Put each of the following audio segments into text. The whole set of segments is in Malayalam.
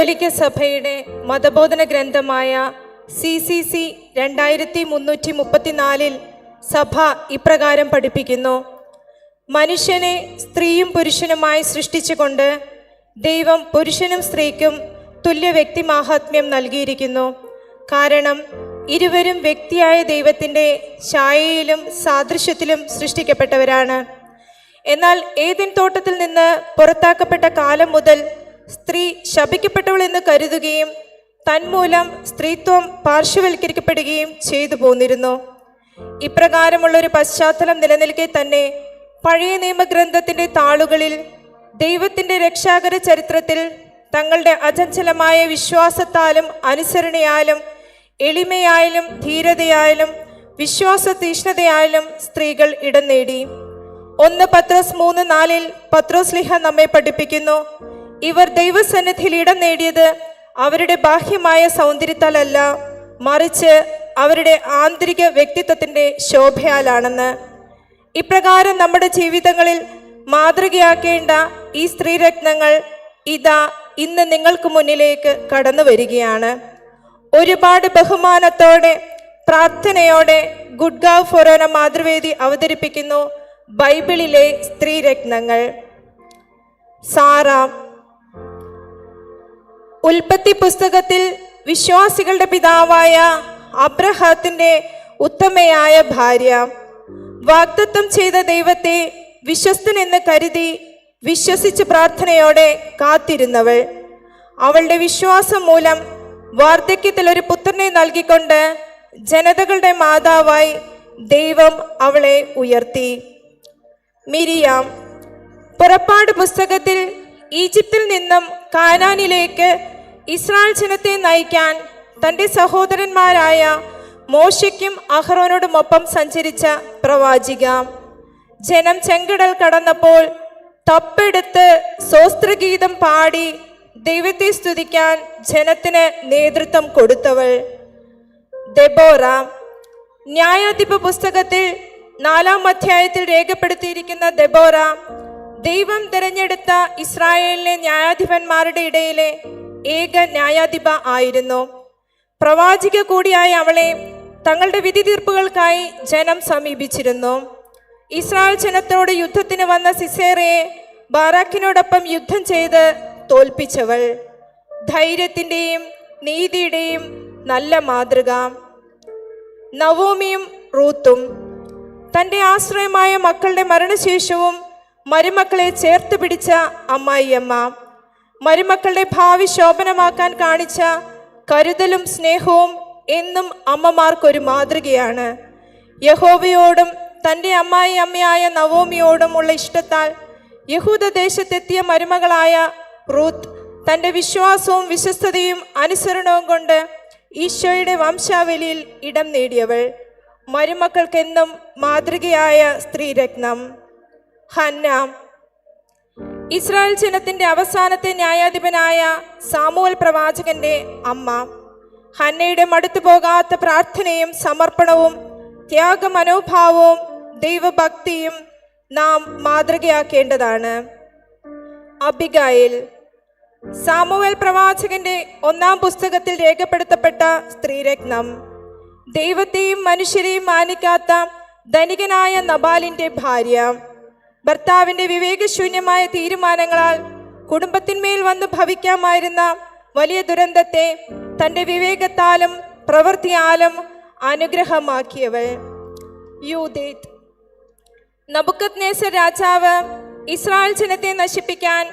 കത്തോലിക്ക സഭയുടെ മതബോധന ഗ്രന്ഥമായ സി സി സി രണ്ടായിരത്തി മുന്നൂറ്റി മുപ്പത്തിനാലിൽ സഭ ഇപ്രകാരം പഠിപ്പിക്കുന്നു. മനുഷ്യനെ സ്ത്രീയും പുരുഷനുമായി സൃഷ്ടിച്ചുകൊണ്ട് ദൈവം പുരുഷനും സ്ത്രീക്കും തുല്യ വ്യക്തി മാഹാത്മ്യം നൽകിയിരിക്കുന്നു. കാരണം ഇരുവരും വ്യക്തിയായ ദൈവത്തിന്റെ ഛായയിലും സാദൃശ്യത്തിലും സൃഷ്ടിക്കപ്പെട്ടവരാണ്. എന്നാൽ ഏതിൻ തോട്ടത്തിൽ നിന്ന് പുറത്താക്കപ്പെട്ട കാലം മുതൽ സ്ത്രീ ശപിക്കപ്പെട്ടവൾ എന്ന് കരുതുകയും തന്മൂലം സ്ത്രീത്വം പാർശ്വവൽക്കരിക്കപ്പെടുകയും ചെയ്തു പോന്നിരുന്നു. ഇപ്രകാരമുള്ള ഒരു പശ്ചാത്തലം നിലനിൽക്കെ തന്നെ പഴയ നിയമഗ്രന്ഥത്തിന്റെ താളുകളിൽ ദൈവത്തിന്റെ രക്ഷാകര ചരിത്രത്തിൽ തങ്ങളുടെ അചഞ്ചലമായ വിശ്വാസത്താലും അനുസരണയാലും എളിമയായാലും ധീരതയായാലും വിശ്വാസ തീഷ്ണതയായാലും സ്ത്രീകൾ ഇടം നേടി. ഒന്ന് പത്രോസ് മൂന്ന് നാലിൽ പത്രോസ് ലിഹ നമ്മെ പഠിപ്പിക്കുന്നു. ഇവർ ദൈവസന്നിധിയിൽ ഇടം നേടിയത് അവരുടെ ബാഹ്യമായ സൗന്ദര്യത്താലല്ല മറിച്ച് അവരുടെ ആന്തരിക വ്യക്തിത്വത്തിന്റെ ശോഭയാലാണെന്ന്. ഇപ്രകാരം നമ്മുടെ ജീവിതങ്ങളിൽ മാതൃകയാക്കേണ്ട ഈ സ്ത്രീരത്നങ്ങൾ ഇതാ ഇന്ന് നിങ്ങൾക്ക് മുന്നിലേക്ക് കടന്നു വരികയാണ്. ഒരുപാട് ബഹുമാനത്തോടെ പ്രാർത്ഥനയോടെ ഗുഡ്ഗാവ് ഫൊറോന മാതൃവേദി അവതരിപ്പിക്കുന്നു ബൈബിളിലെ സ്ത്രീരത്നങ്ങൾ. സാറ ഉൽപ്പത്തി പുസ്തകത്തിൽ വിശ്വാസികളുടെ പിതാവായ അബ്രഹാത്തിന്റെ ഉത്തമയായ ഭാര്യ. വാഗ്ദത്വം ചെയ്ത ദൈവത്തെ വിശ്വസ്തനെന്ന് കരുതി വിശ്വസിച്ച് പ്രാർത്ഥനയോടെ കാത്തിരുന്നവൾ. അവളുടെ വിശ്വാസം മൂലം വാർദ്ധക്യത്തിൽ ഒരു പുത്രനെ നൽകിക്കൊണ്ട് ജനതകളുടെ മാതാവായി ദൈവം അവളെ ഉയർത്തി. മിരിയാം. പുറപ്പാട് പുസ്തകത്തിൽ ഈജിപ്തിൽ നിന്നും കാനാനിലേക്ക് ഇസ്രായേൽ ജനത്തെ നയിക്കാൻ തന്റെ സഹോദരന്മാരായ മോശയ്ക്കും അഹ്റോനോടുമൊപ്പം സഞ്ചരിച്ച പ്രവാചിക. ജനം ചെങ്കടൽ കടന്നപ്പോൾ തപ്പെടുത്ത് സ്വസ്ത്രഗീതം പാടി ദൈവത്തെ സ്തുതിക്കാൻ ജനത്തിന് നേതൃത്വം കൊടുത്തവൾ. ദെബോറ ന്യായാധിപ പുസ്തകത്തിൽ നാലാം അധ്യായത്തിൽ രേഖപ്പെടുത്തിയിരിക്കുന്ന ദെബോറ ദൈവം തിരഞ്ഞെടുത്ത ഇസ്രായേലിലെ ന്യായാധിപന്മാരുടെ ഇടയിലെ ഏക ന്യായാധിപ ആയിരുന്നു. പ്രവാചിക കൂടിയായ അവളെ തങ്ങളുടെ വിധി തീർപ്പുകൾക്കായി ജനം സമീപിച്ചിരുന്നു. ഇസ്രായേൽ ജനത്തോട് യുദ്ധത്തിന് വന്ന സിസേറയെ ബാറാക്കിനോടൊപ്പം യുദ്ധം ചെയ്ത് തോൽപ്പിച്ചവൾ. ധൈര്യത്തിന്റെയും നീതിയുടെയും നല്ല മാതൃക. നവോമിയും റൂത്തും തന്റെ ആശ്രയമായ മക്കളുടെ മരണശേഷവും മരുമക്കളെ ചേർത്ത് പിടിച്ച അമ്മായിയമ്മ. മരുമക്കളുടെ ഭാവി ശോഭനമാക്കാൻ കാണിച്ച കരുതലും സ്നേഹവും എന്നും അമ്മമാർക്കൊരു മാതൃകയാണ്. യഹോവയോടും തന്റെ അമ്മായി അമ്മയായ നവോമിയോടുമുള്ള ഇഷ്ടത്താൽ യഹൂദ ദേശത്തെത്തിയ മരുമകളായ റൂത്ത് തന്റെ വിശ്വാസവും വിശ്വസ്തതയും അനുസരണവും കൊണ്ട് ഈശോയുടെ വംശാവലിയിൽ ഇടം നേടിയവൾ. മരുമക്കൾക്കെന്നും മാതൃകയായ സ്ത്രീരത്നം. ഹന്ന. ഇസ്രായേൽ ജനത്തിന്റെ അവസാനത്തെ ന്യായാധിപനായ സാമുവൽ പ്രവാചകന്റെ അമ്മ. ഹന്നയുടെ മടുത്തു പോകാത്ത പ്രാർത്ഥനയും സമർപ്പണവും ത്യാഗ മനോഭാവവും ദൈവഭക്തിയും നാം മാതൃകയാക്കേണ്ടതാണ്. അബിഗായിൽ സാമുവൽ പ്രവാചകന്റെ ഒന്നാം പുസ്തകത്തിൽ രേഖപ്പെടുത്തപ്പെട്ട സ്ത്രീരത്നം. ദൈവത്തെയും മനുഷ്യരെയും മാനിക്കാത്ത ധനികനായ നബാലിന്റെ ഭാര്യ. ഭർത്താവിന്റെ വിവേകശൂന്യമായ തീരുമാനങ്ങളാൽ കുടുംബത്തിന്മേൽ വന്ന് ഭവിക്കാമായിരുന്ന വലിയ ദുരന്തത്തെ തന്റെ വിവേകത്താലും പ്രവൃത്തിയാലും അനുഗ്രഹമാക്കിയവൾ. യൂദേത്ത്. നബുക്കത് നേസർ രാജാവ് ഇസ്രായേൽ ജനത്തെ നശിപ്പിക്കാൻ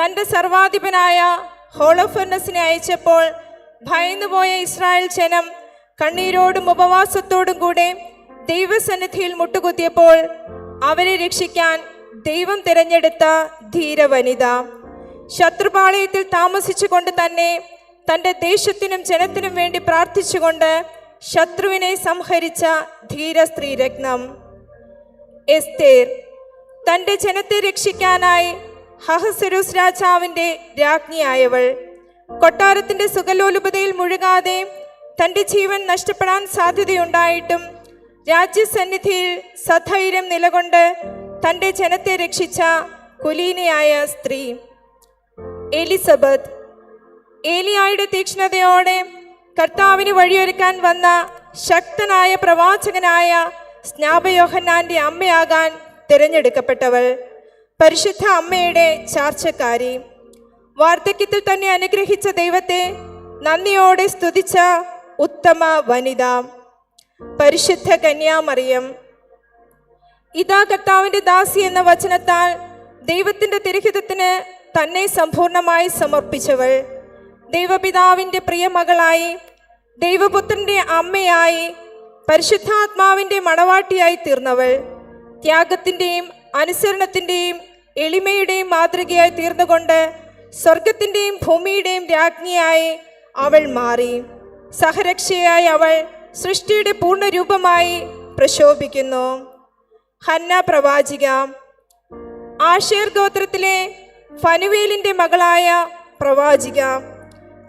തന്റെ സർവാധിപനായ ഹോളോഫർണസിനെ അയച്ചപ്പോൾ ഭയന്നുപോയ ഇസ്രായേൽ ജനം കണ്ണീരോടും ഉപവാസത്തോടും കൂടെ ദൈവസന്നിധിയിൽ മുട്ടുകുത്തിയപ്പോൾ അവരെ രക്ഷിക്കാൻ ദൈവം തിരഞ്ഞെടുത്ത ധീരവനിത. ശത്രുപാളയത്തിൽ താമസിച്ചുകൊണ്ട് തന്നെ തന്റെ ദേശത്തിനും ജനത്തിനും വേണ്ടി പ്രാർത്ഥിച്ചുകൊണ്ട് ശത്രുവിനെ സംഹരിച്ച ധീര സ്ത്രീരത്നം എസ്തേർ തന്റെ ജനത്തെ രക്ഷിക്കാനായി ഹഹസെരൂസ് രാജാവിന്റെ രാജ്ഞിയായവൾ. കൊട്ടാരത്തിന്റെ സുഖലോലുപതയിൽ മുഴുകാതെ തന്റെ ജീവൻ നഷ്ടപ്പെടാൻ സാധ്യതയുണ്ടായിട്ടും രാജ്യസന്നിധിയിൽ സധൈര്യം നിലകൊണ്ട് തന്റെ ജനത്തെ രക്ഷിച്ച കുലീനയായ സ്ത്രീ എലിസബത്ത്. ഏലിയായുടെ തീക്ഷ്ണതയോടെ കർത്താവിന് വഴിയൊരുക്കാൻ വന്ന ശക്തനായ പ്രവാചകനായ സ്നാപയോഹന്നാന്റെ അമ്മയാകാൻ തിരഞ്ഞെടുക്കപ്പെട്ടവൾ പരിശുദ്ധ അമ്മയുടെ ചാർച്ചക്കാരി. വാർദ്ധക്യത്തിൽ തന്നെ അനുഗ്രഹിച്ച ദൈവത്തെ നന്ദിയോടെ സ്തുതിച്ച ഉത്തമ വനിത. പരിശുദ്ധ കന്യാമറിയം. ഇതാ കർത്താവിന്റെ ദാസി എന്ന വചനത്താൽ ദൈവത്തിന്റെ തിരഹിതത്തിന് തന്നെ സമ്പൂർണമായി സമർപ്പിച്ചവൾ. ദൈവപിതാവിന്റെ പ്രിയമകളായി ദൈവപുത്രന്റെ അമ്മയായി പരിശുദ്ധാത്മാവിന്റെ മണവാട്ടിയായി തീർന്നവൾ. ത്യാഗത്തിന്റെയും അനുസരണത്തിന്റെയും എളിമയുടെയും മാതൃകയായി തീർന്നുകൊണ്ട് സ്വർഗത്തിന്റെയും ഭൂമിയുടെയും രാജ്ഞിയായി അവൾ മാറി. സഹരക്ഷയായി അവൾ സൃഷ്ടിയുടെ പൂർണരൂപമായി പ്രശോഭിക്കുന്നു. ഹന്ന പ്രവാചിക. ആഷേർ ഗോത്രത്തിലെ ഫനുവേലിന്റെ മകളായ പ്രവാചിക.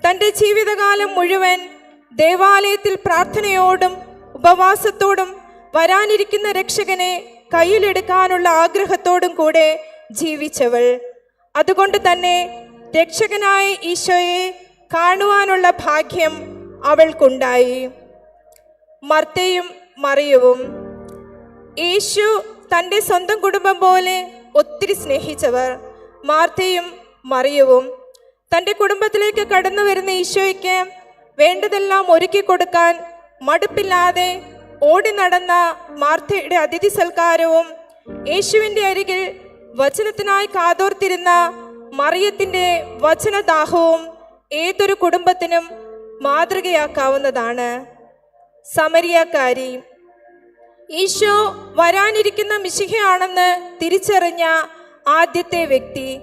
തന്റെ ജീവിതകാലം മുഴുവൻ ദേവാലയത്തിൽ പ്രാർത്ഥനയോടും ഉപവാസത്തോടും വരാനിരിക്കുന്ന രക്ഷകനെ കയ്യിലെടുക്കാനുള്ള ആഗ്രഹത്തോടും കൂടെ ജീവിച്ചവൾ. അതുകൊണ്ട് തന്നെ രക്ഷകനായ ഈശോയെ കാണുവാനുള്ള ഭാഗ്യം അവൾക്കുണ്ടായി. മർത്തയും മറിയവും. യേശു തന്റെ സ്വന്തം കുടുംബം പോലെ ഒത്തിരി സ്നേഹിച്ചവർ മാർത്തയും മറിയവും തന്റെ കുടുംബത്തിലേക്ക് കടന്നു വരുന്ന ഈശോയ്ക്ക് വേണ്ടതെല്ലാം ഒരുക്കി കൊടുക്കാൻ മടുപ്പില്ലാതെ ഓടി നടന്ന മാർത്തയുടെ അതിഥി സൽക്കാരവും യേശുവിന്റെ അരികിൽ വചനത്തിനായി കാതോർത്തിരുന്ന മറിയത്തിന്റെ വചനദാഹവും ഏതൊരു കുടുംബത്തിനും മാതൃകയാക്കാവുന്നതാണ്. സമരിയക്കാരി ഈശോ വരാനിരിക്കുന്ന മിശിഹയാണെന്ന് തിരിച്ചറിഞ്ഞ ആദ്യത്തെ വ്യക്തി.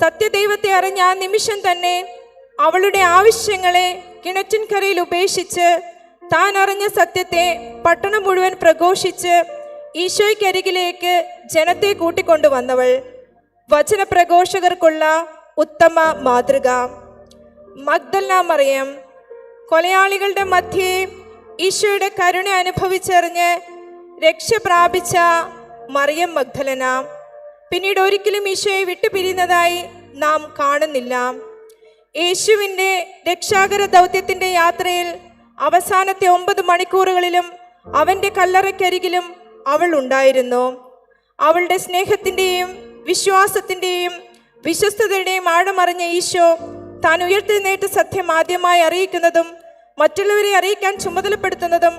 സത്യദൈവത്തെ അറിഞ്ഞ ആ നിമിഷം തന്നെ അവളുടെ ആവശ്യങ്ങളെ കിണറ്റിൻകരയിൽ ഉപേക്ഷിച്ച് താൻ അറിഞ്ഞ സത്യത്തെ പട്ടണം മുഴുവൻ പ്രഘോഷിച്ച് ഈശോയ്ക്കരികിലേക്ക് ജനത്തെ കൂട്ടിക്കൊണ്ടുവന്നവൾ. വചനപ്രഘോഷകർക്കുള്ള ഉത്തമ മാതൃക. മഗ്ദല്ല മറിയം. കൊലയാളികളുടെ മധ്യേ ഈശോയുടെ കരുണ അനുഭവിച്ചറിഞ്ഞ് രക്ഷ പ്രാപിച്ച മറിയം മഗ്ദലന. പിന്നീട് ഒരിക്കലും ഈശോയെ വിട്ടുപിരിയുന്നതായി നാം കാണുന്നില്ല. യേശുവിന്റെ രക്ഷാകര ദൗത്യത്തിന്റെ യാത്രയിൽ അവസാനത്തെ ഒമ്പത് മണിക്കൂറുകളിലും അവന്റെ കല്ലറയ്ക്കരികിലും അവൾ ഉണ്ടായിരുന്നു. അവളുടെ സ്നേഹത്തിന്റെയും വിശ്വാസത്തിന്റെയും വിശ്വസ്തതയുടെയും ആഴമറിഞ്ഞ ഈശോ താൻ ഉയർത്തെഴുന്നേറ്റ സത്യം ആദ്യമായി അറിയിക്കുന്നതും മറ്റുള്ളവരെ അറിയിക്കാൻ ചുമതലപ്പെടുത്തുന്നതും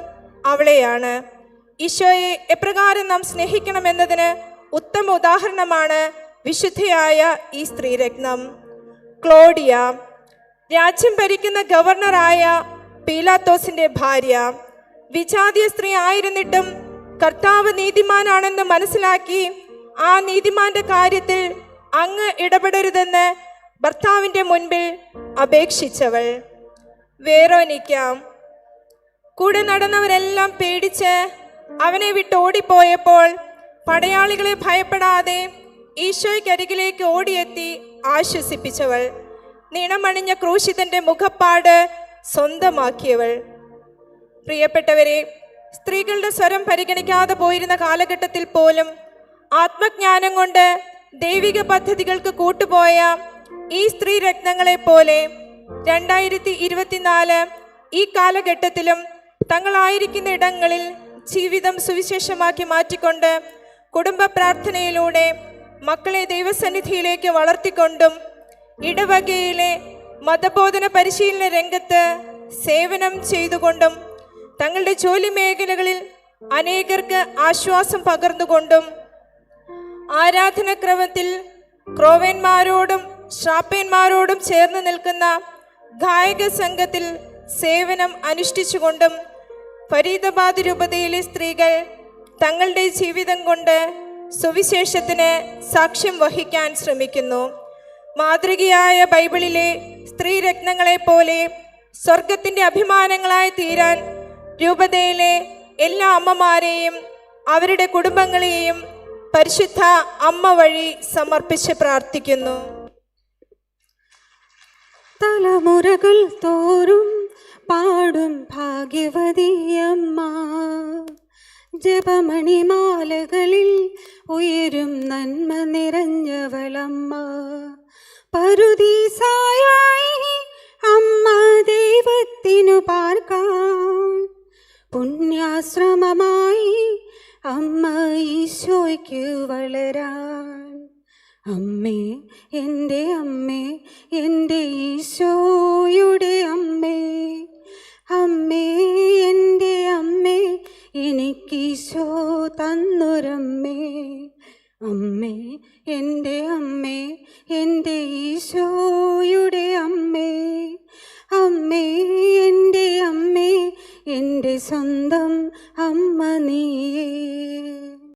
അവളെയാണ്. ഈശോയെ എപ്രകാരം നാം സ്നേഹിക്കണമെന്നതിന് ഉത്തമ ഉദാഹരണമാണ് വിശുദ്ധയായ ഈ സ്ത്രീരത്നം. ക്ലോഡിയ രാജ്യം ഭരിക്കുന്ന ഗവർണറായ പീലാത്തോസിന്റെ ഭാര്യ. വിജാതീയ സ്ത്രീ ആയിരുന്നിട്ടും കർത്താവ് നീതിമാനാണെന്ന് മനസ്സിലാക്കി ആ നീതിമാന്റെ കാര്യത്തിൽ അങ്ങ് ഇടപെടരുതെന്ന് ഭർത്താവിന്റെ മുൻപിൽ അപേക്ഷിച്ചവൾ. വേറോനിക്കാം കൂടെ നടന്നവരെല്ലാം പേടിച്ച് അവനെ വിട്ട് ഓടിപ്പോയപ്പോൾ പടയാളികളെ ഭയപ്പെടാതെ ഈശോയ്ക്കരികിലേക്ക് ഓടിയെത്തി ആശ്വസിപ്പിച്ചവൾ. നിണമണിഞ്ഞ ക്രൂശിതന്റെ മുഖപ്പാട് സ്വന്തമാക്കിയവൾ. പ്രിയപ്പെട്ടവരെ സ്ത്രീകളുടെ സ്വരം പരിഗണിക്കാതെ പോയിരുന്ന കാലഘട്ടത്തിൽ പോലും ആത്മജ്ഞാനം കൊണ്ട് ദൈവിക പദ്ധതികൾക്ക് കൂട്ടുപോയ ഈ സ്ത്രീ രത്നങ്ങളെ പോലെ രണ്ടായിരത്തി ഇരുപത്തിനാല് ഈ കാലഘട്ടത്തിലും തങ്ങളായിരിക്കുന്ന ഇടങ്ങളിൽ ജീവിതം സുവിശേഷമാക്കി മാറ്റിക്കൊണ്ട് കുടുംബ പ്രാർത്ഥനയിലൂടെ മക്കളെ ദൈവസന്നിധിയിലേക്ക് വളർത്തിക്കൊണ്ടും ഇടവകയിലെ മതബോധന പരിശീലന രംഗത്ത് സേവനം ചെയ്തുകൊണ്ടും തങ്ങളുടെ ജോലി മേഖലകളിൽ അനേകർക്ക് ആശ്വാസം പകർന്നുകൊണ്ടും ആരാധനക്രമത്തിൽ ക്രോവന്മാരോടും ശ്രാപ്പന്മാരോടും ചേർന്ന് നിൽക്കുന്ന ഗായക സംഘത്തിൽ സേവനം അനുഷ്ഠിച്ചുകൊണ്ടും ഫരീദാബാദ് രൂപതയിലെ സ്ത്രീകൾ തങ്ങളുടെ ജീവിതം കൊണ്ട് സുവിശേഷത്തിന് സാക്ഷ്യം വഹിക്കാൻ ശ്രമിക്കുന്നു. മാതൃകയായ ബൈബിളിലെ സ്ത്രീരത്നങ്ങളെ പോലെ സ്വർഗത്തിന്റെ അഭിമാനങ്ങളായി തീരാൻ രൂപതയിലെ എല്ലാ അമ്മമാരെയും അവരുടെ കുടുംബങ്ങളെയും പരിശുദ്ധ അമ്മ വഴി സമർപ്പിച്ച് പ്രാർത്ഥിക്കുന്നു. തലമുറകൾ തോറും പാടും ഭാഗ്യവതിയമ്മ. ജപമണിമാലകളിൽ ഉയരും നന്മ നിറഞ്ഞവളമ്മ. പരുദീസായി ദൈവത്തിനു പാർക്കാൻ പുണ്യാശ്രമമായി അമ്മ ഈശോയ്ക്ക് വളരാൻ. അമ്മേ എന്റെ അമ്മേ എന്റെ ഈശോയുടെ അമ്മേ. അമ്മേ